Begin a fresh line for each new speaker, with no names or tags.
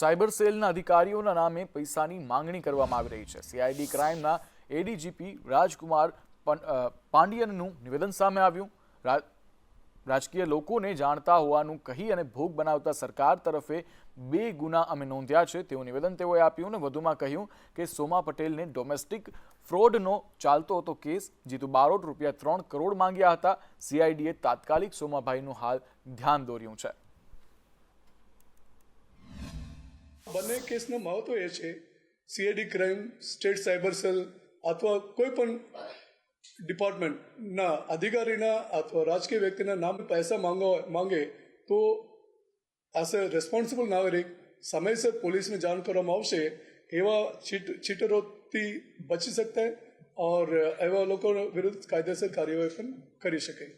Cyber સેલના અધિકારીઓના નામે પૈસાની માંગણી કરવામાં આવી રહી છે. સીઆઈડી ક્રાઇમના એડીજીપી રાજકુમાર પાંડિયનનું નિવેદન સામે આવ્યું. રાજકીય લોકોને જાણતા હોવાનું કહી અને ભોગ બનાવતા સરકાર તરફે બે ગુના અમે નોંધ્યા છે. તેવું નિવેદન તેઓએ આપ્યું અને વધુમાં કહ્યું કે સોમા પટેલને ડોમેસ્ટિક ફ્રોડનો ચાલતો હતો કેસ જીતુ બારોટ રૂપિયા ત્રણ કરોડ માંગ્યા હતા. સીઆઈડીએ તાત્કાલિક સોમાભાઈનું હાલ ધ્યાન દોર્યું છે.
બંને કેસનું મહત્વ એ છે CAD crime state cyber cell અથવા કોઈ પણ ડિપાર્ટમેન્ટના અધિકારીના અથવા રાજકીય વ્યક્તિના નામ પૈસા માંગો માંગે તો એઝ અ રેસ્પોન્સિબલ નાગરિક સમયસર પોલીસને જાણ કરવામાં આવશે એવા ચીટ ચીટરોથી બચી શકતા ઓર એવા લોકો વિરુદ્ધ કાયદેસર કાર્યવાહી પણ કરી શકાય.